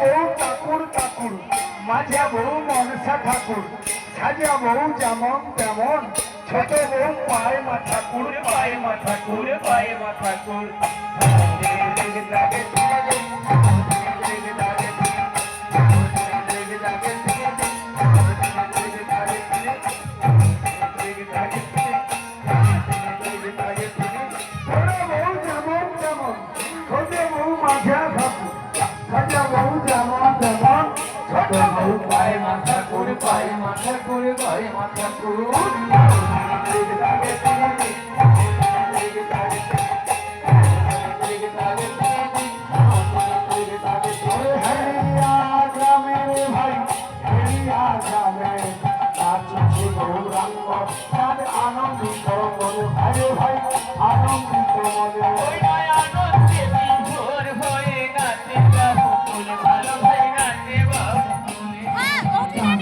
বউ ঠাকুর ঠাকুর মাঝা বউ মনসা ঠাকুর, সাজা বউ যেমন তেমন, ছোট বউ পায় মা ঠাকুর, পায় মা ঠাকুর, পায় মা ঠাকুর। বউ যেমন তেমন ছোট বউ পায় মা ঠাকুর পায় মা ঠাকুর পায় মা ঠাকুর আনন্দিত মনে ভাই ভাই, আনন্দিত মনে।